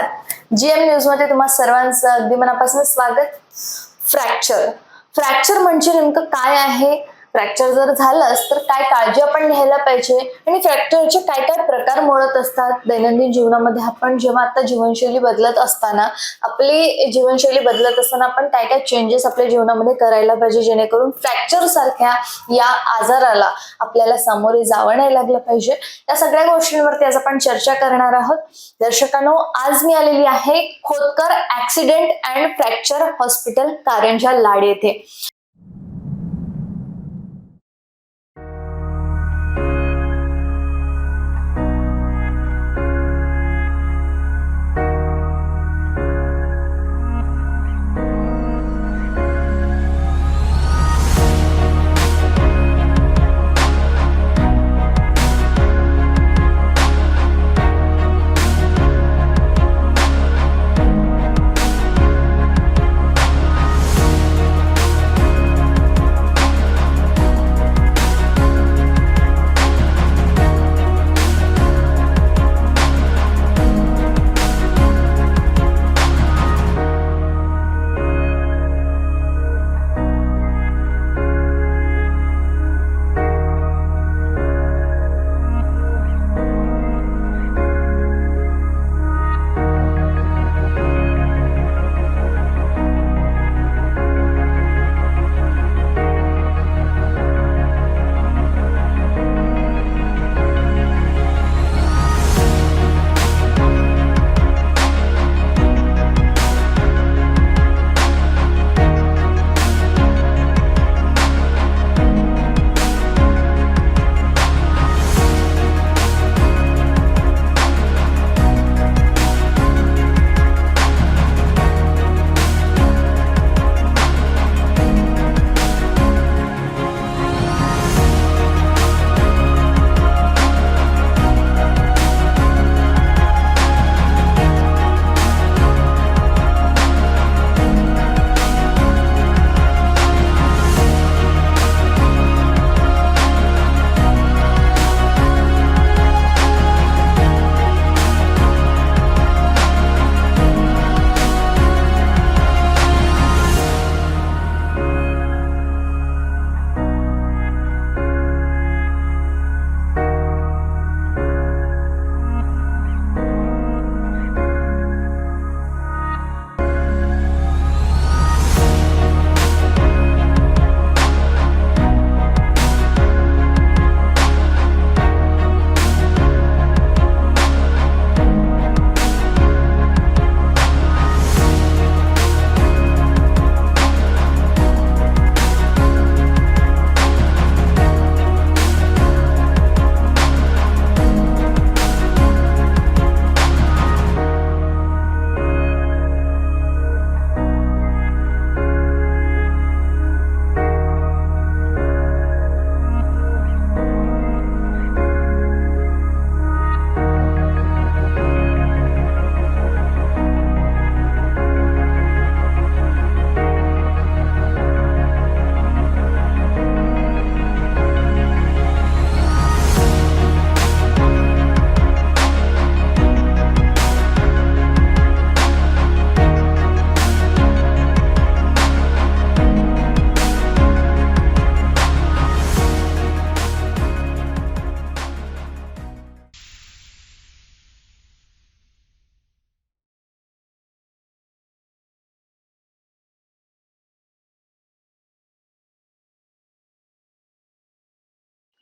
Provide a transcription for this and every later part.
नमस्कार. जीएम न्यूजमध्ये तुम्हा सर्वांचं अगदी मनापासून स्वागत. फ्रॅक्चर फ्रॅक्चर म्हणजे नेमकं काय आहे? फ्रॅक्चर जर झालंच तर काय काळजी आपण घ्यायला पाहिजे? आणि फ्रॅक्चरचे काय काय प्रकार मोडत असतात? दैनंदिन जीवनामध्ये आपण जेव्हा आता जीवनशैली बदलत असताना आपली जीवनशैली बदलत असताना आपण काय काय चेंजेस आपल्या जीवनामध्ये करायला पाहिजे? जेणेकरून फ्रॅक्चर सारख्या या आजाराला आपल्याला सामोरे जावं नाही लागलं पाहिजे? या सगळ्या गोष्टींवरती आज आपण चर्चा करणार आहोत. दर्शकांनो आज मी आलेली आहे Khotkar accident and fracture hospital Karanja Lad येथे.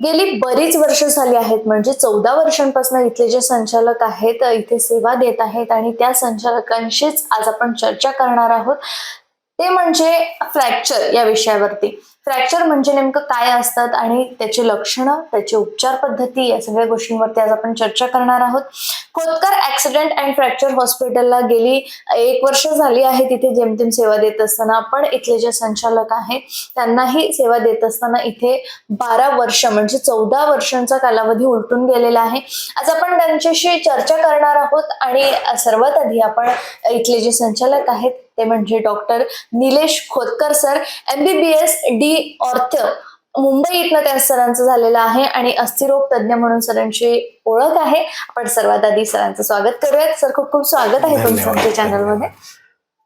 गेली बरीच वर्ष झाली आहेत. म्हणजे चौदा वर्षांपासून इथले जे संचालक आहेत इथे सेवा देत आहेत आणि त्या संचालकांशीच आज आपण चर्चा करणार आहोत. ते म्हणजे फ्रॅक्चर या विषयावरती. फ्रॅक्चर म्हणजे नेमकं काय असतात आणि त्याची लक्षणं त्याची उपचार पद्धती या सगळ्या गोष्टींवरती आज आपण चर्चा करणार आहोत. खोतकर ऍक्सिडेंट अँड फ्रॅक्चर हॉस्पिटलला गेली एक वर्ष झाली आहे तिथे जेमतेम सेवा देत असताना. पण इथले जे संचालक आहेत त्यांनाही सेवा देत असताना इथे बारा वर्ष म्हणजे चौदा वर्षांचा कालावधी उलटून गेलेला आहे. आज आपण त्यांच्याशी चर्चा करणार आहोत आणि सर्वात आधी आपण इथले जे संचालक आहेत ते म्हणजे doctor Nilesh Khotkar sir M B B S D ortho. Mumbai इथनं त्या सरांचं झालेलं आहे आणि अस्थिरोग तज्ज्ञ म्हणून सरांची ओळख आहे. आपण सर्वात आधी सरांचं स्वागत करूयात. सर खूप खूप स्वागत आहे तुमचं. आमच्या चॅनलमध्ये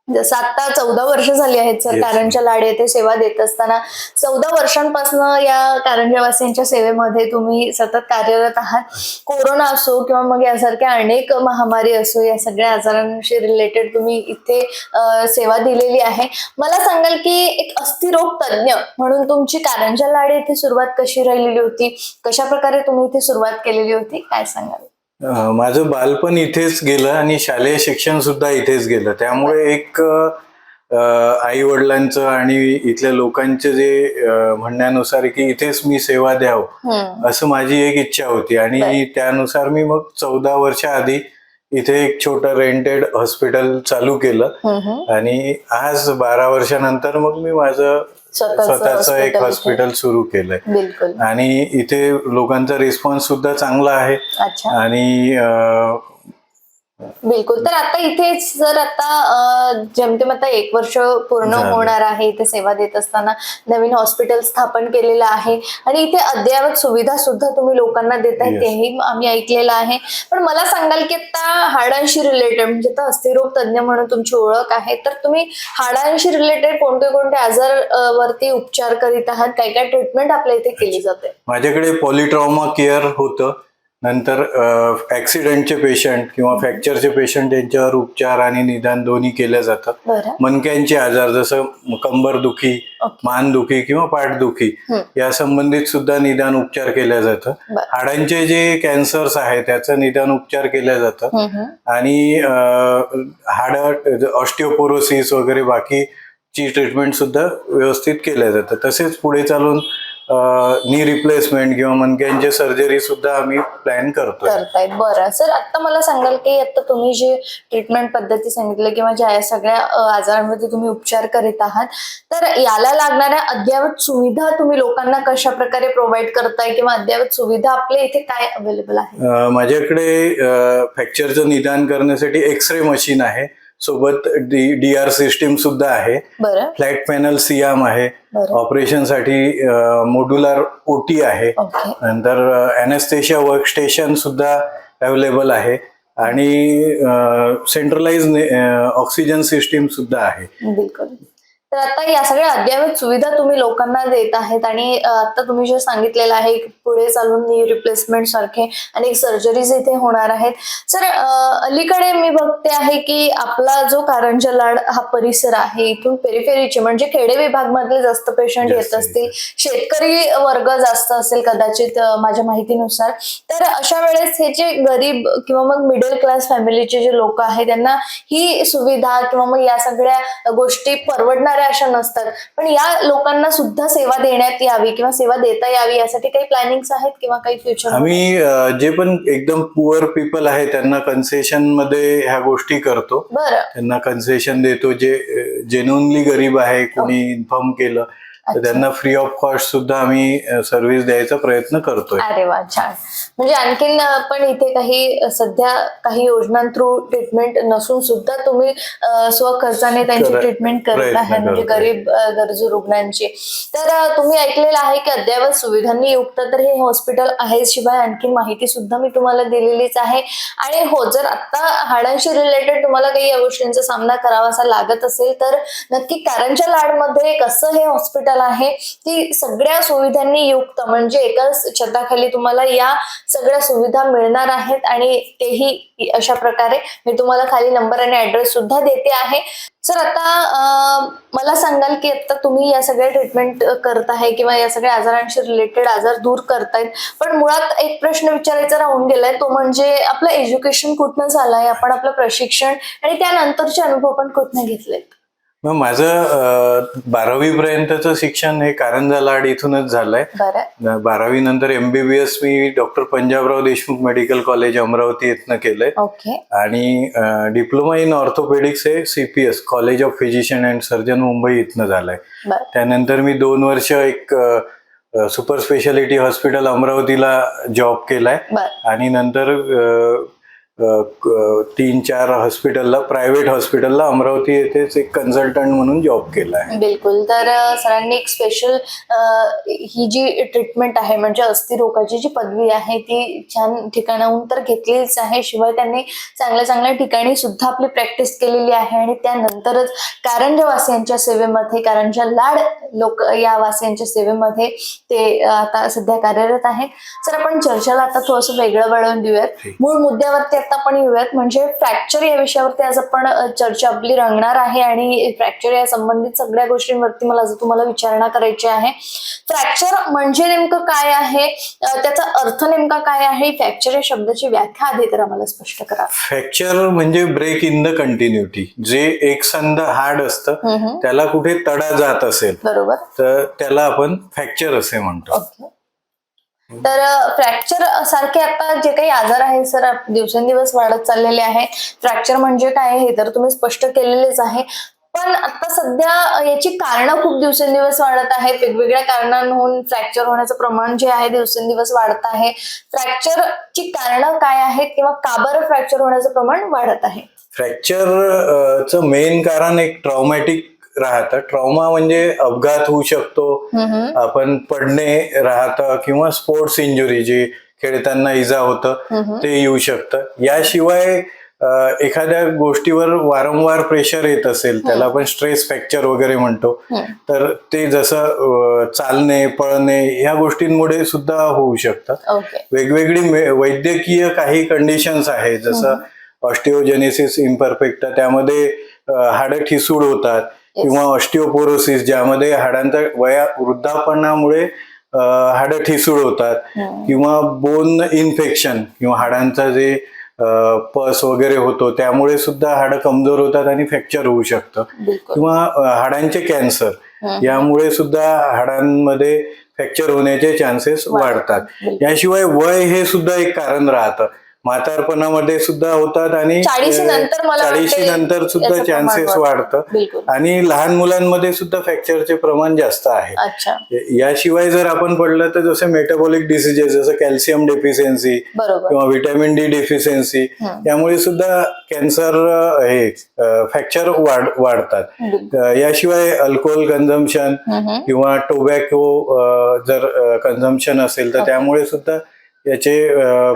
जसं आता चौदा वर्ष झाली आहेत सर Yes. कारंजा लाड येथे सेवा देत असताना. चौदा वर्षांपासून या कारंजावासियांच्या सेवेमध्ये तुम्ही सतत कार्यरत आहात. कोरोना असो किंवा मग यासारख्या अनेक महामारी असो या सगळ्या आजारांशी रिलेटेड तुम्ही इथे सेवा दिलेली आहे. मला सांगाल की एक अस्थिरोग तज्ज्ञ म्हणून तुमची कारंजा लाड येथे सुरुवात कशी राहिलेली होती? कशा प्रकारे तुम्ही इथे सुरुवात केलेली होती? काय सांगाल? माझं बालपण इथेच गेलं आणि शालेय शिक्षण सुद्धा इथेच गेलं त्यामुळे एक आई वडिलांचं आणि इथल्या लोकांचे जे म्हणण्यानुसार की इथेच मी सेवा द्यावं. असं माझी एक इच्छा होती आणि. त्यानुसार मी मग चौदा वर्षा आधी इथे एक छोटं रेंटेड हॉस्पिटल चालू केलं. आणि आज बारा वर्षानंतर मग मी माझं स्वतःचं एक हॉस्पिटल सुरू केलंय. आणि इथे लोकांचा रिस्पॉन्स सुद्धा चांगला आहे. अच्छा. आणि बिलकुल. तर आता इथेच जर आता जेमतेम आता एक वर्ष पूर्ण. होणार आहे इथे सेवा देत असताना नवीन हॉस्पिटल स्थापन केलेलं आहे आणि इथे अद्ययावत सुविधा सुद्धा तुम्ही लोकांना देत आहे. तेही आम्ही ऐकलेलं आहे. पण मला सांगाल की आता हाडांशी रिलेटेड म्हणजे आता अस्थिरोग तज्ज्ञ म्हणून तुमची ओळख आहे तर तुम्ही हाडांशी रिलेटेड कोणते कोणते आजार वरती उपचार करीत आहात? काय काय ट्रीटमेंट आपल्या इथे केली जाते? माझ्याकडे पॉलिट्रॉमा केअर होतं. नंतर ऍक्सिडेंटचे पेशंट किंवा फ्रॅक्चरचे पेशंट यांच्यावर उपचार आणि निदान दोन्ही केल्या जातात बरं मणक्यांचे आजार जसं कंबर दुखी ओके. मान दुखी किंवा पाठ दुखी हं. या संबंधित सुद्धा निदान उपचार केल्या जातं. हाडांचे जे कॅन्सर्स आहे त्याचं निदान उपचार केल्या जातं हम्म, हम्म. आणि हाड ऑस्टिओपोरोसिस वगैरे बाकीची ट्रीटमेंट सुद्धा व्यवस्थित केल्या जातं तसेच पुढे चालून नी रिप्लेसमेंट किंवा मणक्यांचे सर्जरी सुद्धा आम्ही प्लॅन करतोय. करतायत. बरं. सर आता मला सांगाल की आता तुम्ही जे ट्रीटमेंट पद्धती सांगितलं किंवा ज्या या सगळ्या आजारांमध्ये तुम्ही उपचार करीत आहात तर याला लागणाऱ्या अद्ययावत सुविधा तुम्ही लोकांना कशा प्रकारे प्रोव्हाइड करताय किंवा अद्ययावत सुविधा आपल्या इथे काय अवेलेबल आहे माझ्याकडे फ्रॅक्चरचं निदान करण्यासाठी एक्स रे मशीन आहे. सोबत डी डी आर सिस्टीम सुद्धा आहे. फ्लॅट पॅनल सियाम आहे. ऑपरेशनसाठी मोड्युलर ओटी आहे. नंतर अॅनेस्थेशिया वर्कस्टेशन सुद्धा अवेलेबल आहे. आणि सेंट्रलाइज ऑक्सिजन सिस्टीम सुद्धा आहे. तर आता या सगळ्या अद्ययावत सुविधा तुम्ही लोकांना देत आहेत आणि आता तुम्ही जे सांगितलेलं आहे पुढे चालून नी रिप्लेसमेंट सारखे अनेक सर्जरीज इथे होणार आहेत. सर अलीकडे मी बघते आहे की आपला जो कारंजा लाड हा परिसर आहे इथून पेरिफेरीचे म्हणजे खेडे विभागमधले जास्त पेशंट येत असतील शेतकरी वर्ग जास्त असेल कदाचित माझ्या माहितीनुसार. तर अशा वेळेस हे जे गरीब किंवा मग मिडल क्लास फॅमिलीचे जे लोक आहेत त्यांना ही सुविधा किंवा मग या सगळ्या गोष्टी परवडणाऱ्या अशा नसतात. पण या लोकांना सुद्धा सेवा देण्यात यावी किंवा सेवा देता यावी यासाठी काही प्लॅनिंग आहेत किंवा काही फ्युचर आम्ही जे पण एकदम पुअर पीपल आहे त्यांना कन्सेशनमध्ये ह्या गोष्टी करतो. बरं. त्यांना कन्सेशन देतो. जे जेन्युनली गरीब आहे कोणी इन्फॉर्म केलं तर. त्यांना फ्री ऑफ कॉस्ट सुद्धा आम्ही सर्व्हिस द्यायचा प्रयत्न करतोय अरे वा छान म्हणजे आणखीन पण इथे काही सध्या काही योजनां थ्रू ट्रीटमेंट नसून सुद्धा तुम्ही स्वखर्चाने त्यांची ट्रीटमेंट करत आहे म्हणजे. गरीब गरजू रुग्णांची तर तुम्ही ऐकलेलं आहे की अद्ययावत सुविधांनी युक्त तर हे हॉस्पिटल आहे शिवाय आणखीन माहिती सुद्धा मी तुम्हाला दिलेलीच आहे आणि हो जर आता हाडांशी रिलेटेड तुम्हाला काही या गोष्टींचा सामना करावासा लागत असेल तर नक्की कारंजा लाडमध्ये कसं हे हॉस्पिटल आहे ती सगळ्या सुविधांनी युक्त म्हणजे एकाच छताखाली तुम्हाला या सगळ्या सुविधा मिळणार आहेत आणि तेही अशा प्रकारे मी तुम्हाला खाली नंबर आणि ऍड्रेस सुद्धा देते आहे. सर आता मला सांगाल की आता तुम्ही या सगळ्या ट्रीटमेंट करत आहे किंवा या सगळ्या आजारांशी रिलेटेड आजार दूर करतायत. पण मुळात एक प्रश्न विचारायचा राहून गेलाय तो म्हणजे आपलं एज्युकेशन कुठनं झालंय? आपण आपलं प्रशिक्षण आणि त्यानंतरचे अनुभव पण कुठनं घेतलेत? मग माझं बारावी पर्यंतचं शिक्षण हे कारंजा लाड इथूनच झालंय. बरं. बारावी नंतर एमबीबीएस मी doctor Panjabrao Deshmukh medical college Amravati इथनं केलंय. ओके. आणि डिप्लोमा इन ऑर्थोपेडिक्स हे C P S college of physician and surgeon Mumbai इथनं झालंय. त्यानंतर मी दोन वर्ष एक सुपर स्पेशालिटी हॉस्पिटल अमरावतीला जॉब केलाय. आणि नंतर तीन चार हॉस्पिटलला प्रायव्हेट हॉस्पिटलला अमरावती येथेच एक कन्सल्टंट म्हणून जॉब केला आहे. बिलकुल. तर सरांनी एक स्पेशल ही जी ट्रीटमेंट आहे म्हणजे अस्थिरोगाची जी पदवी आहे ती छान ठिकाणाहून तर घेतलीच आहे. शिवाय त्यांनी चांगल्या चांगल्या ठिकाणी सुद्धा आपली प्रॅक्टिस केलेली आहे आणि त्यानंतरच कारंजा वासियांच्या सेवेमध्ये कारंजा लाड लोक या वासियांच्या सेवेमध्ये ते आता सध्या कार्यरत आहेत. तर आपण चर्चेला आता थोडंसं वेगळं वळवून देऊयात. मूळ मुद्द्यावरती आता आपण येऊयात. म्हणजे फ्रॅक्चर या विषयावरती आज आपण चर्चा आपली रंगणार आहे आणि फ्रॅक्चर या संबंधित सगळ्या गोष्टींवरती मला आज तुम्हाला विचारणा करायची आहे. फ्रॅक्चर म्हणजे नेमकं काय आहे? त्याचा अर्थ नेमका काय आहे? फ्रॅक्चर या शब्दाची व्याख्या आधी तर आम्हाला स्पष्ट करा. फ्रॅक्चर म्हणजे ब्रेक इन द कंटिन्युटी जे एकसंध हाड असतं त्याला कुठे तडा जात असेल बरोबर. तर त्याला आपण फ्रॅक्चर असे म्हणतो. तर फ्रॅक्चर सारखे आता जे काही आजार आहेत सर दिवसेंदिवस वाढत चाललेले आहे फ्रॅक्चर म्हणजे काय हे तर तुम्ही स्पष्ट केलेलेच आहे. पण आता सध्या याची कारणं खूप दिवसेंदिवस वाढत आहेत. वेगवेगळ्या कारणांहून फ्रॅक्चर होण्याचं प्रमाण जे आहे दिवसेंदिवस वाढत आहे. फ्रॅक्चरची कारणं काय आहेत किंवा का बरं फ्रॅक्चर होण्याचं प्रमाण वाढत आहे? फ्रॅक्चर च मेन कारण एक ट्रॉमॅटिक राहतं. ट्रॉमा म्हणजे अपघात होऊ शकतो. आपण पडणे राहतं किंवा स्पोर्ट्स इंजुरी जी खेळताना इजा होतं. ते येऊ शकतं. याशिवाय एखाद्या गोष्टीवर वारंवार प्रेशर येत असेल त्याला आपण स्ट्रेस फ्रॅक्चर वगैरे म्हणतो. तर ते जसं चालणे पळणे ह्या गोष्टींमुळे सुद्धा होऊ शकतात वेगवेगळी वैद्यकीय काही कंडिशन्स आहेत जसं ऑस्टिओजेनेसिस इम्परफेक्ट त्यामध्ये हाडं ठिसूळ होतात. किंवा ऑस्टिओपोरोसिस ज्यामध्ये हाडांचा वया वृद्धापणामुळे हाडं ठिसूळ होतात. हम्म. किंवा बोन इन्फेक्शन किंवा हाडांचा जे पस वगैरे होतो त्यामुळे सुद्धा हाडं कमजोर होतात आणि फ्रॅक्चर होऊ शकतं. किंवा हाडांचे कॅन्सर. यामुळे सुद्धा हाडांमध्ये फ्रॅक्चर होण्याचे चान्सेस वाढतात. याशिवाय वय हे सुद्धा एक कारण राहतं. म्हातारपणामध्ये सुद्धा होतात आणि चाळीशी नंतर मला चाळीशी वाटते नंतर सुद्धा चान्सेस वाढतं. आणि लहान मुलांमध्ये सुद्धा फ्रॅक्चरचे प्रमाण जास्त आहे. याशिवाय जर आपण पडलं तर जसे मेटाबॉलिक डिसिजेस जसं कॅल्शियम डेफिशियन्सी किंवा व्हिटॅमिन डी डेफिशियन्सी. यामुळे सुद्धा कॅन्सर हे फ्रॅक्चर वाढ वाढतात. याशिवाय अल्कोहोल कन्झम्पशन हम्म. किंवा टोबॅको जर कन्झम्पशन असेल तर त्यामुळे सुद्धा याचे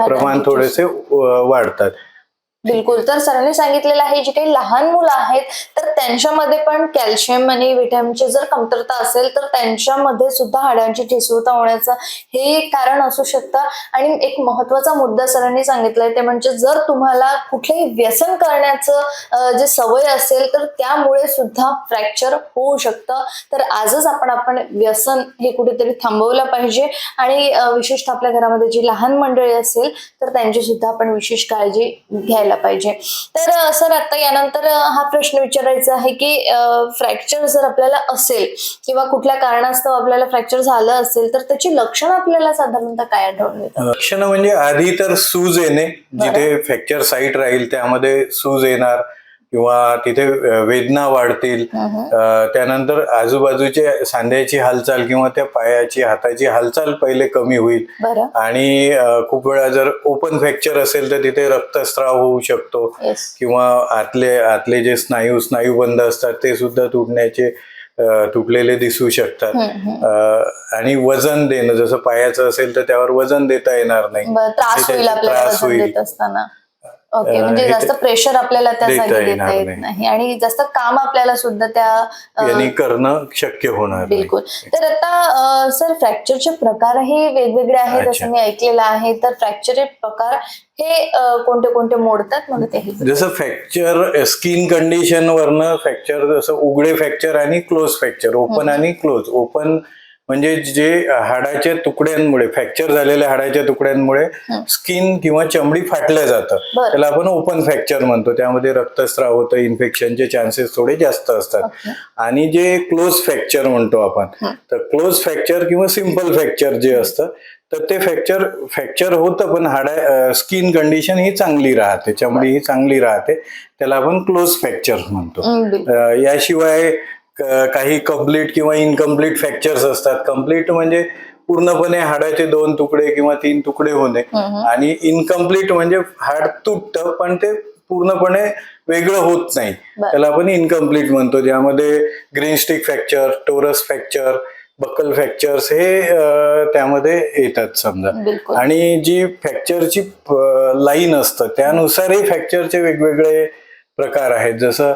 प्रमाण थोडेसे वाढतात. बिलकुल. तर सरांनी सांगितलेलं आहे जे काही लहान मुलं आहेत तर त्यांच्यामध्ये पण कॅल्शियम आणि व्हिटॅमिनची जर कमतरता असेल तर त्यांच्यामध्ये सुद्धा हाडांची ठिसूळता होण्याचं हे एक कारण असू शकतं. आणि एक महत्त्वाचा मुद्दा सरांनी सांगितलाय ते म्हणजे जर तुम्हाला कुठलंही व्यसन करण्याचं जे सवय असेल तर त्यामुळे सुद्धा फ्रॅक्चर होऊ शकतं. तर आजच आपण आपण व्यसन हे कुठेतरी थांबवलं पाहिजे. आणि विशेषतः आपल्या घरामध्ये जी लहान मंडळी असेल तर त्यांची सुद्धा आपण विशेष काळजी घ्यायला पाहिजे. तर सर आता यानंतर हा प्रश्न विचारायचा आहे की फ्रॅक्चर जर आपल्याला असेल किंवा कुठल्या कारणास्तव आपल्याला फ्रॅक्चर झालं असेल तर त्याची लक्षणं आपल्याला साधारणतः काय आढळून लक्षणं म्हणजे आधी तर सूज येणे जिथे फ्रॅक्चर साईट राहील त्यामध्ये सूज येणार. किंवा तिथे वेदना वाढतील. त्यानंतर आजूबाजूचे सांध्याची हालचाल किंवा त्या पायाची हाताची हालचाल पहिले कमी होईल. आणि खूप वेळा जर ओपन फ्रॅक्चर असेल तर तिथे रक्तस्राव होऊ शकतो. किंवा आतले आतले जे स्नायू स्नायू बंद असतात ते सुद्धा तुटण्याचे तुटलेले दिसू शकतात. आणि वजन देणं जसं पायाचं असेल तर त्यावर वजन देता येणार नाही. त्रास होईल ओके म्हणजे जास्त ते- प्रेशर आपल्याला त्या देता येणार येत नाही. नाही. आणि जास्त काम आपल्याला सुद्धा त्या अं, यांनी करणं शक्य होणार नाही. बिलकुल. तर आता सर फ्रॅक्चरचे प्रकारही वेगवेगळे आहेत अच्छा. असं मी ऐकलेलं आहे तर फ्रॅक्चरचे प्रकार हे अं, कोणते कोणते मोडतात? मला तेही जसं फ्रॅक्चर स्किन कंडिशन वरनं फ्रॅक्चर जसं उघडे फ्रॅक्चर आणि क्लोज फ्रॅक्चर ओपन आणि क्लोज ओपन म्हणजे जे हाडाच्या तुकड्यांमुळे फ्रॅक्चर झालेल्या हाडाच्या तुकड्यांमुळे स्किन किंवा चमडी फाटल्या जातं. त्याला आपण ओपन फ्रॅक्चर म्हणतो. त्यामध्ये रक्तस्राव होतं इन्फेक्शनचे चान्सेस थोडे जास्त असतात. आणि जे क्लोज फ्रॅक्चर म्हणतो आपण तर क्लोज फ्रॅक्चर किंवा सिंपल फ्रॅक्चर जे असतं तर ते फ्रॅक्चर फ्रॅक्चर होतं पण हाडा स्किन कंडिशन ही चांगली राहते. चमडी ही चांगली राहते. त्याला आपण क्लोज फ्रॅक्चर म्हणतो. याशिवाय काही कंप्लीट किंवा इनकम्प्लीट फ्रॅक्चर्स असतात. कंप्लीट म्हणजे पूर्णपणे हाडाचे दोन तुकडे किंवा तीन तुकडे होणे आणि इनकम्प्लीट म्हणजे हाड तुटतं पण ते पूर्णपणे वेगळं होत नाही. त्याला आपण इनकम्प्लीट म्हणतो. ज्यामध्ये green stick fracture torus fracture buckle fractures हे त्यामध्ये येतात समजा. आणि जी फ्रॅक्चरची लाईन असतं त्यानुसारही फ्रॅक्चरचे वेगवेगळे प्रकार आहेत. जसं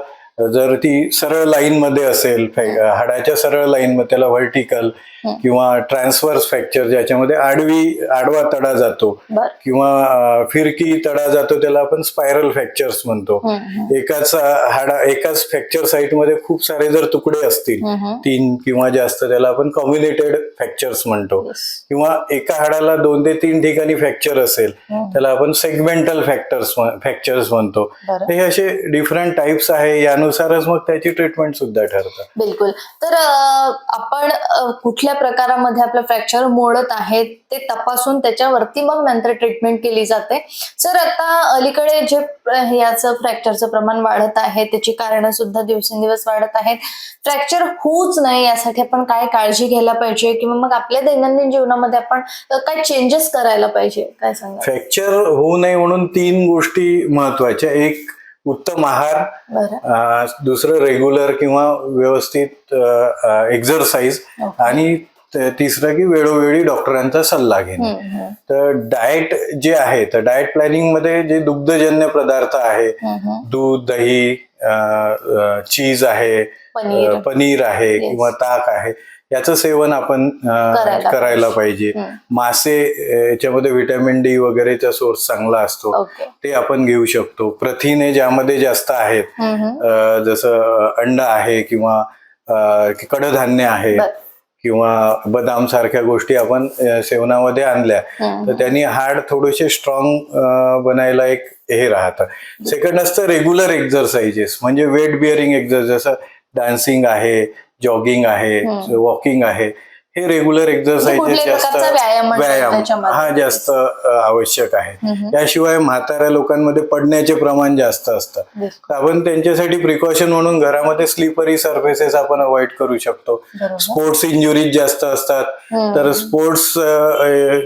जर ती सरळ लाईनमध्ये असेल हाडाच्या सरळ लाईनमध्ये त्याला व्हर्टिकल किंवा ट्रान्सवर्स फ्रॅक्चर ज्याच्यामध्ये आडवी आडवा तडा जातो किंवा फिरकी तडा जातो त्याला आपण स्पायरल फ्रॅक्चर्स म्हणतो. एकाच हाडा एकाच फ्रॅक्चर साईटमध्ये खूप सारे जर तुकडे असतील तीन किंवा जास्त त्याला आपण कम्युनिटेड फ्रॅक्चर्स म्हणतो. किंवा एका हाडाला दोन ते तीन ठिकाणी फ्रॅक्चर असेल त्याला आपण सेगमेंटल फॅक्टर्स फ्रॅक्चर्स म्हणतो. हे असे डिफरंट टाइप्स आहे यानुसारच मग त्याची ट्रीटमेंट सुद्धा ठरतात बिलकुल. तर आपण अं, कुठल्या प्रकारामध्ये आपलं फ्रॅक्चर मोडत आहे ते तपासून त्याच्यावरती मग नंतर ट्रीटमेंट केली जाते. सर आता अलीकडे जे याचं फ्रॅक्चरचं प्रमाण वाढत आहे त्याची कारणं सुद्धा दिवसेंदिवस वाढत आहेत. फ्रॅक्चर होऊच नाही यासाठी आपण काय काळजी घ्यायला पाहिजे? किंवा मग आपल्या दैनंदिन जीवनामध्ये आपण काय चेंजेस करायला पाहिजे? काय सांगा फ्रॅक्चर होऊ नये म्हणून तीन गोष्टी महत्त्वाच्या. एक उत्तम आहार दुसरं रेग्युलर किंवा व्यवस्थित एक्झरसाइज ओके. आणि तिसरं की वेळोवेळी डॉक्टरांचा सल्ला घेणे तर डाएट जे आहे तर डाएट प्लॅनिंगमध्ये जे दुग्धजन्य पदार्थ आहे. दूध दही चीज आहे पनीर. आहे. किंवा ताक आहे याचं सेवन आपण करायला पाहिजे. मासे याच्यामध्ये व्हिटॅमिन डी वगैरेचा सोर्स चांगला असतो. ते आपण घेऊ शकतो. प्रथिने ज्यामध्ये जास्त आहेत जसं अंड आहे किंवा कडधान्य आहे. किंवा बदाम सारख्या गोष्टी आपण सेवनामध्ये आणल्या. तर त्यांनी हाड थोडेसे स्ट्रॉंग बनायला एक हे राहतं. सेकंड असतं रेग्युलर एक्झरसाइजेस म्हणजे वेट बिअरिंग एक्झरसाइज जसं डान्सिंग आहे जॉगिंग आहे. वॉकिंग आहे हे रेग्युलर एक्झरसाइजेस कुठल्याही जास्त व्यायाम. हा जास्त आवश्यक आहे. त्याशिवाय म्हाताऱ्या लोकांमध्ये पडण्याचे प्रमाण जास्त असतं. तर आपण त्यांच्यासाठी प्रिकॉशन म्हणून घरामध्ये स्लिपरी सर्फेसेस आपण अवॉइड करू शकतो. स्पोर्ट्स इंजुरीज जास्त असतात. तर स्पोर्ट्स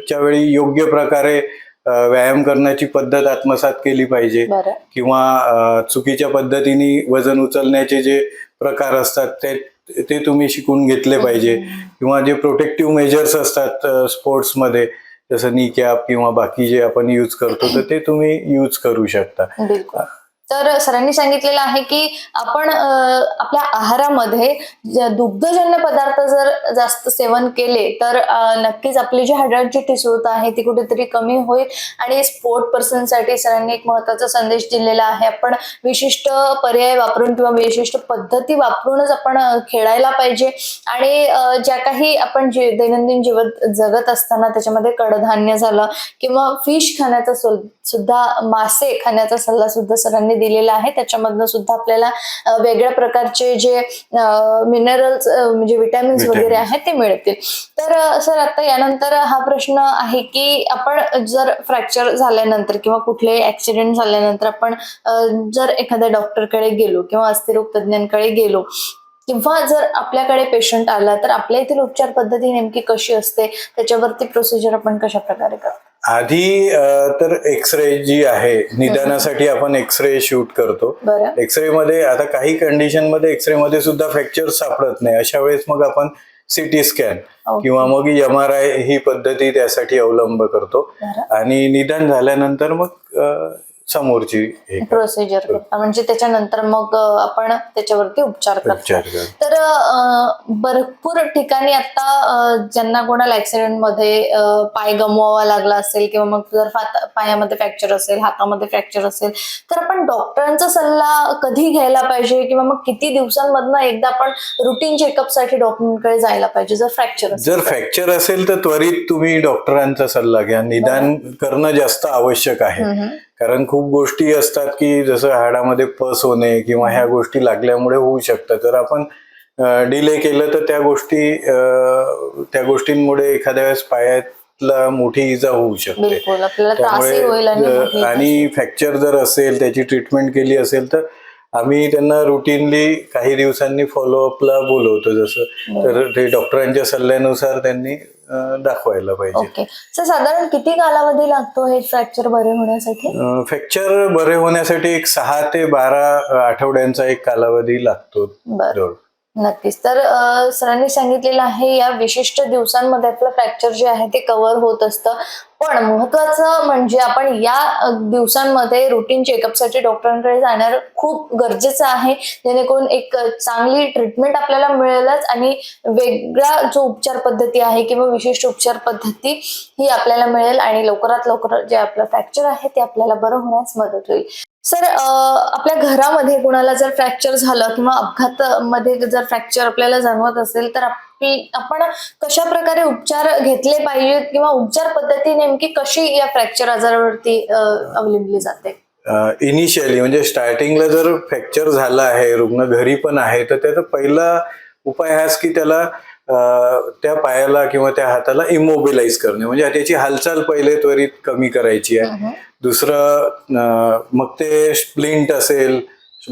च्या वेळी योग्य प्रकारे व्यायाम करण्याची पद्धत आत्मसात केली पाहिजे किंवा चुकीच्या पद्धतीने वजन उचलण्याचे जे प्रकार असतात ते ते तुम्ही शिकून घेतले पाहिजे. किंवा जे प्रोटेक्टिव्ह मेजर्स असतात स्पोर्ट्समध्ये जसं नी कॅप किंवा बाकी जे आपण यूज करतो तर ते तुम्ही यूज करू शकता. तर सरांनी सांगितलेलं आहे की आपण आपल्या आहारामध्ये दुग्धजन्य पदार्थ जर जास्त सेवन केले तर नक्कीच आपली जी हाडाची ठिसूळता आहे ती कुठेतरी कमी होईल. आणि स्पोर्ट पर्सनसाठी सरांनी एक महत्त्वाचा संदेश दिलेला आहे. आपण विशिष्ट पर्याय वापरून किंवा विशिष्ट पद्धती वापरूनच आपण खेळायला पाहिजे. आणि ज्या काही आपण जे दैनंदिन जीवन जगत असताना त्याच्यामध्ये कडधान्य झालं किंवा फिश खाण्याचा सुद्धा मासे खाण्याचा सल्ला सुद्धा सरांनी दिलेला आहे. त्याच्यामधनं सुद्धा आपल्याला वेगळ्या प्रकारचे जे मिनरल्स म्हणजे विटॅमिन्स वगैरे. आहेत ते मिळतील. तर सर आता यानंतर हा प्रश्न आहे की आपण जर फ्रॅक्चर झाल्यानंतर किंवा कुठलेही ऍक्सिडेंट झाल्यानंतर आपण जर एखाद्या डॉक्टरकडे गेलो किंवा अस्थिरोग तज्ञांकडे गेलो किंवा जर आपल्याकडे पेशंट आला तर आपल्या येथील उपचार पद्धती नेमकी कशी असते? त्याच्यावरती प्रोसिजर आपण कशा प्रकारे करतो? आधी तर एक्सरे जी आहे निदानासाठी आपण एक्सरे शूट करतो एक्सरे मध्ये आता काही कंडिशनमध्ये एक्सरे मध्ये सुद्धा फ्रॅक्चर सापडत नाही अशा वेळेस मग आपण सिटी स्कॅन. किंवा मग एम आर आय ही पद्धती त्यासाठी अवलंब करतो. आणि निदान झाल्यानंतर मग समोरची हे प्रोसिजर करता. म्हणजे त्याच्यानंतर मग अं, आपण त्याच्यावरती उपचार करतो. उपचार. तर अं, भरपूर ठिकाणी आता अं, ज्यांना कोणाला ऍक्सिडेंटमध्ये अं, पाय गमवावा लागला असेल किंवा मग जर हात- पायामध्ये फ्रॅक्चर असेल हातामध्ये फ्रॅक्चर असेल तर आपण डॉक्टरांचा सल्ला कधी घ्यायला पाहिजे? किंवा मग किती दिवसांमधनं एकदा आपण रुटीन चेकअपसाठी डॉक्टरांकडे जायला पाहिजे जर फ्रॅक्चर असेल? जर फ्रॅक्चर असेल तर त्वरित तुम्ही डॉक्टरांचा सल्ला घ्या. निदान करणं जास्त आवश्यक आहे. हम्म. कारण खूप गोष्टी असतात की जसं हाडामध्ये पस होणे किंवा ह्या गोष्टी लागल्यामुळे होऊ शकतात. जर आपण डिले केलं तर त्या गोष्टी त्या गोष्टींमुळे एखाद्या वेळेस पायातला मोठी इजा होऊ शकते. त्यामुळे आणि फ्रॅक्चर जर असेल त्याची ट्रीटमेंट केली असेल तर आम्ही त्यांना रुटीनली काही दिवसांनी फॉलोअपला बोलवतो. जसं तर ते डॉक्टरांच्या सल्ल्यानुसार त्यांनी दाखवायला पाहिजे. ओके. सर साधारण किती कालावधी लागतो हे फ्रॅक्चर बरे होण्यासाठी? फ्रॅक्चर बरे होण्यासाठी एक सहा ते बारा आठवड्यांचा एक कालावधी लागतो बरं. जवळ. नक्कीच. तर सरांनी सांगितलेलं आहे या विशिष्ट दिवसांमध्ये आपलं फ्रॅक्चर जे आहे ते कव्हर होत असतं. पण महत्वाचं म्हणजे आपण या दिवसांमध्ये रुटीन चेकअपसाठी डॉक्टरांकडे जाणार खूप गरजेचं आहे. जेणेकरून एक चांगली ट्रीटमेंट आपल्याला मिळेलच आणि वेगळा जो उपचार पद्धती आहे किंवा विशिष्ट उपचार पद्धती ही आपल्याला मिळेल आणि लवकरात लवकर जे आपलं फ्रॅक्चर आहे ते आपल्याला बरं होण्यास मदत होईल. सर आपल्या घरामध्ये कुणाला जर फ्रॅक्चर झालं किंवा अपघातामध्ये जर फ्रॅक्चर आपल्याला जाणवत असेल तर आपली आपण कशा प्रकारे उपचार घेतले पाहिजेत किंवा उपचार पद्धती नेमकी कशी या फ्रॅक्चर आजारावरती अवलंबली जाते? इनिशियली म्हणजे स्टार्टिंगला जर फ्रॅक्चर झाला आहे रुग्ण घरी पण आहे तर त्याचा पहिला उपाय हाच की त्याला त्या पायाला किंवा त्या हाताला इमोबिलाइज करणे. म्हणजे त्याची हालचाल पहिले त्वरित कमी करायची आहे. दुसरं मग ते स्प्लिंट असेल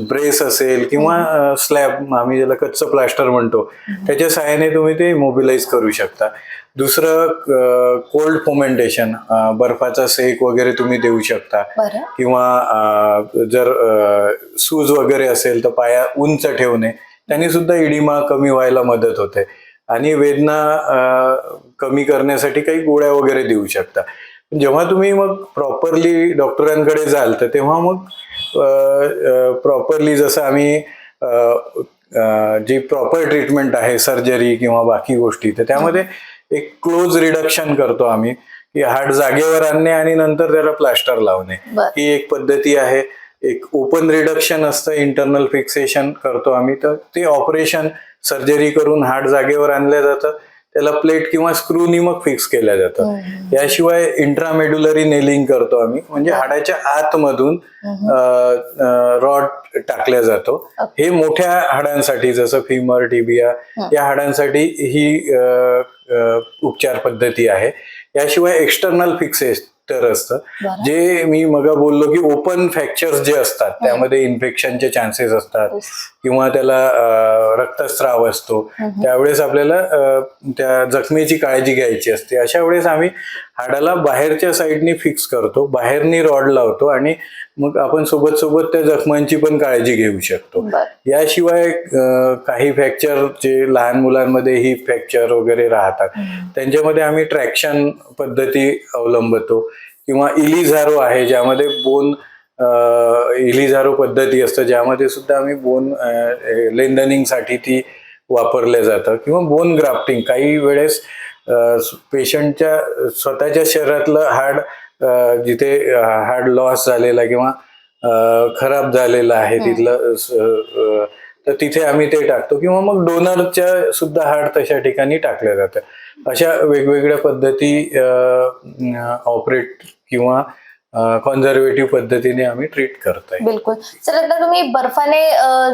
ब्रेस असेल किंवा स्लॅब आम्ही ज्याला कच्चं प्लास्टर म्हणतो त्याच्या सहाय्याने तुम्ही ते इमोबिलाइज करू शकता. दुसरं कोल्ड फोमेंटेशन बर्फाचा सेक वगैरे तुम्ही देऊ शकता. किंवा जर सूज वगैरे असेल तर पाया उंच ठेवणे त्यांनी सुद्धा इडिमा कमी व्हायला मदत होते. आणि वेदना कमी करण्यासाठी काही गोळ्या वगैरे देऊ शकता. जेव्हा तुम्ही मग प्रॉपरली डॉक्टरांकडे जाल तर तेव्हा मग प्रॉपरली जसं आम्ही जी प्रॉपर ट्रीटमेंट आहे सर्जरी किंवा बाकी गोष्टी तर त्यामध्ये एक क्लोज रिडक्शन करतो आम्ही की हाड जागेवर आणणे आणि नंतर त्याला प्लास्टर लावणे. ही एक पद्धती आहे. एक ओपन रिडक्शन असतं इंटरनल फिक्सेशन करतो आम्ही तर ते ऑपरेशन सर्जरी करून हाड जागेवर आणलं जातं. त्याला प्लेट किंवा स्क्रूनी मग फिक्स केल्या जातं याशिवाय इंट्रामेड्युलरी नेलिंग करतो आम्ही. म्हणजे हाडाच्या आतमधून रॉड टाकल्या जातो. हे मोठ्या हाडांसाठी जसं फिमर टिबिया या हाडांसाठी ही उपचार पद्धती आहे. याशिवाय एक्सटर्नल फिक्सेटर असतं. बरं. जे मी मग बोललो की ओपन फ्रॅक्चर्स जे असतात त्यामध्ये इन्फेक्शनचे चान्सेस असतात. किंवा त्याला रक्तस्राव असतो. त्यावेळेस आपल्याला त्या जखमेची काळजी घ्यायची असते. अशा वेळेस आम्ही हाडाला बाहेरच्या साईडनी फिक्स करतो बाहेरनी रॉड लावतो आणि मग आपण सोबत सोबत त्या जखमांची पण काळजी घेऊ शकतो. याशिवाय काही फ्रॅक्चर जे लहान मुलांमध्ये ही फ्रॅक्चर वगैरे राहतात त्यांच्यामध्ये आम्ही ट्रॅक्शन पद्धती अवलंबतो. किंवा इलिझारो आहे ज्यामध्ये बोन इलिझारो पद्धती असतं ज्यामध्ये सुद्धा आम्ही बोन लेंदनिंगसाठी ती वापरल्या जातं किंवा बोन ग्राफ्टिंग काही वेळेस पेशंटच्या स्वतःच्या शरीरातलं हाड अ, जिथे हाड लॉस झालेला किंवा खराब झालेलं आहे तिथलं तर तिथे आम्ही ते टाकतो. किंवा मग डोनरच्या सुद्धा हाड तशा ठिकाणी टाकल्या जातं अशा वेगवेगळ्या पद्धती ऑपरेट किंवा कॉन्झर्वेटिव्ह पद्धतीने आम्ही ट्रीट करतोय. बिलकुल. सर आता तुम्ही बर्फाने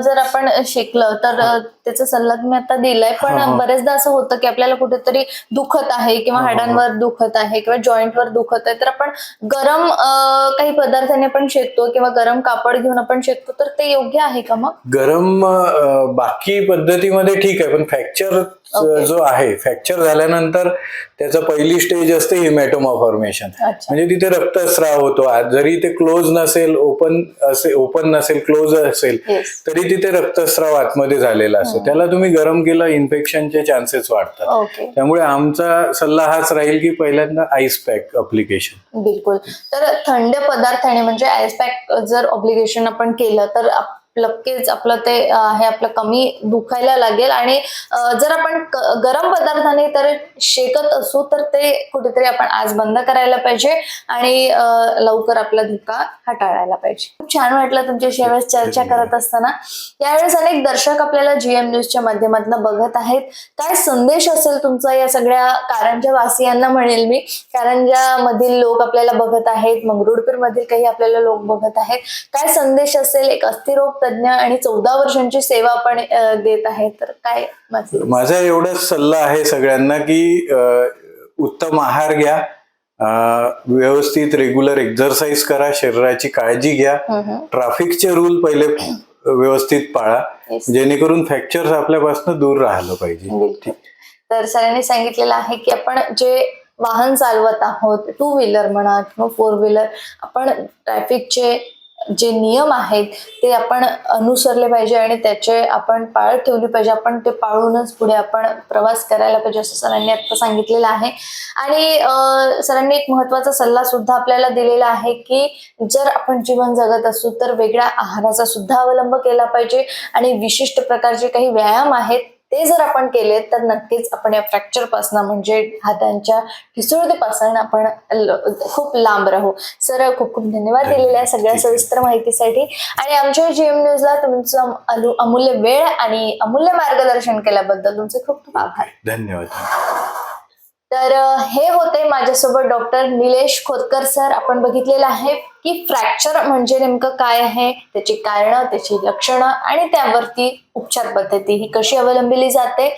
जर आपण शेकलं तर त्याचा सल्ला तुम्ही आता दिलाय. पण. बरेचदा असं होतं की आपल्याला कुठेतरी दुखत आहे किंवा. हाडांवर दुखत आहे किंवा जॉईंटवर दुखत आहे. तर आपण गरम काही पदार्थाने आपण शेकतो किंवा गरम कापड घेऊन आपण शेकतो. तर ते योग्य आहे का मग? गरम बाकी पद्धतीमध्ये ठीक आहे. पण फ्रॅक्चर Okay. जो आहे फ्रॅक्चर झाल्यानंतर त्याचा पहिली स्टेज असते हिमॅटोमा फॉर्मेशन म्हणजे तिथे रक्तस्राव होतो. जरी ते क्लोज नसेल ओपन असेल ओपन नसेल क्लोज असेल येस तरी तिथे रक्तस्राव आतमध्ये झालेला असतो. त्याला तुम्ही गरम केलं इन्फेक्शनचे चान्सेस वाढतात. त्यामुळे आमचा सल्ला हाच राहील की पहिल्यांदा आईस पॅक अप्लिकेशन बिलकुल. तर थंड पदार्थाने म्हणजे आईस पॅक जर ऑब्लिगेशन आपण केलं तर नक्कीच आपलं ते हे आपलं कमी दुखायला लागेल. आणि जर आपण गरम पदार्थाने तर शेकत असू तर ते कुठेतरी आपण आज बंद करायला पाहिजे आणि लवकर आपला धोका हाताळायला पाहिजे. खूप छान वाटलं तुमच्याशी यावेळेस चर्चा करत असताना. यावेळेस अनेक दर्शक आपल्याला जीएम न्यूजच्या माध्यमातून बघत आहेत. काय संदेश असेल तुमचा या सगळ्या कारंजा वासियांना म्हणेल मी. कारंजा मधील लोक आपल्याला बघत आहेत. मंगरुळपीर मधील काही आपल्याला लोक बघत आहेत. काय संदेश असेल? एक अस्थिरोग तज्ज्ञ आणि चौदा वर्षांची सेवा आपण देत आहे. तर काय माझे? माझा एवढाच सल्ला आहे सगळ्यांना की उत्तम आहार घ्या व्यवस्थित रेग्युलर एक्झरसाईज करा शरीराची काळजी घ्या. ट्रॅफिकचे रूल पहिले व्यवस्थित पाळा. जेणेकरून फ्रॅक्चर आपल्यापासून दूर राहिलं पाहिजे. तर सरांनी सांगितलेलं आहे की आपण जे वाहन चालवत आहोत टू व्हीलर म्हणा किंवा फोर व्हीलर आपण ट्रॅफिकचे जे नियम आहेत ते आपण अनुसरले पाहिजे आणि त्याचे आपण पाळत ठेवली पाहिजे. आपण ते पाळूनच पुढे आपण प्रवास करायला पाहिजे असं सरांनी आता सांगितलेलं आहे. आणि सरांनी एक महत्त्वाचा सल्ला सुद्धा आपल्याला दिलेला आहे की जर आपण जीवन जगत असू तर वेगळ्या आहाराचा सुद्धा अवलंब केला पाहिजे. आणि विशिष्ट प्रकारचे काही व्यायाम आहेत ते जर आपण केले तर नक्कीच आपण या फ्रॅक्चरपासून म्हणजे हातांच्या ठिसूळतेपासून आपण खूप लांब राहू. सर खूप खूप धन्यवाद दिलेल्या सगळ्या. सविस्तर माहितीसाठी. आणि आमच्या जीएम न्यूजला तुमचं अमू- अमूल्य वेळ आणि अमूल्य मार्गदर्शन केल्याबद्दल तुमचे खूप खूप आभार. धन्यवाद. तर हे होते माझ्यासोबत डॉक्टर निलेश खोतकर सर. आपण बघितलेलं आहे की फ्रॅक्चर म्हणजे नेमकं काय आहे त्याची कारणं त्याची लक्षणं आणि त्यावरती उपचार पद्धती ही कशी अवलंबिली जाते.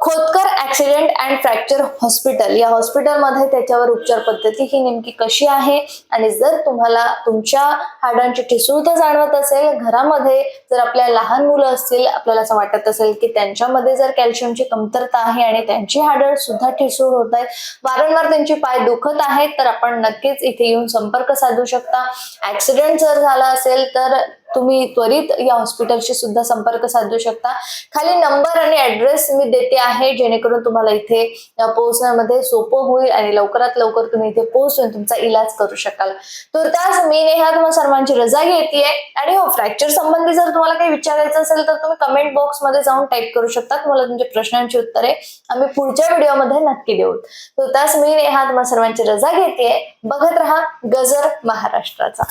Khotkar accident and fracture hospital या हॉस्पिटलमध्ये त्याच्यावर उपचार पद्धती ही नेमकी कशी आहे? आणि जर तुम्हाला तुमच्या हाडांची ठिसूळता जाणवत असेल घरामध्ये जर आपल्या लहान मुलं असतील आपल्याला असं वाटत असेल की त्यांच्यामध्ये जर कॅल्शियमची कमतरता आहे आणि त्यांची हाडं सुद्धा ठिसूळ होत आहेत वारंवार त्यांचे पाय दुखत आहेत तर आपण नक्कीच इथे येऊन संपर्क साधू शकता. ऍक्सिडेंट जर झाला असेल तर तुम्ही त्वरित या हॉस्पिटलशी सुद्धा संपर्क साधू शकता. खाली नंबर आणि ऍड्रेस मी देते आहे जेणेकरून तुम्हाला इथे पोहोचण्यामध्ये सोपं होईल आणि लवकरात लवकर तुम्ही इथे पोहोचून तुमचा इलाज करू शकाल. तर त्याच मी नेहा तुम्हाला सर्वांची रजा घेते आणि हो फ्रॅक्चर संबंधी जर तुम्हाला काही विचारायचं असेल तर तुम्ही कमेंट बॉक्समध्ये जाऊन टाईप करू शकता तुम्हाला तुमच्या प्रश्नांची उत्तरे आम्ही पुढच्या व्हिडिओमध्ये नक्की देऊ. तर त्याच मी नेहा तुम्हाला सर्वांची रजा घेते बघत राहा गजर महाराष्ट्राचा.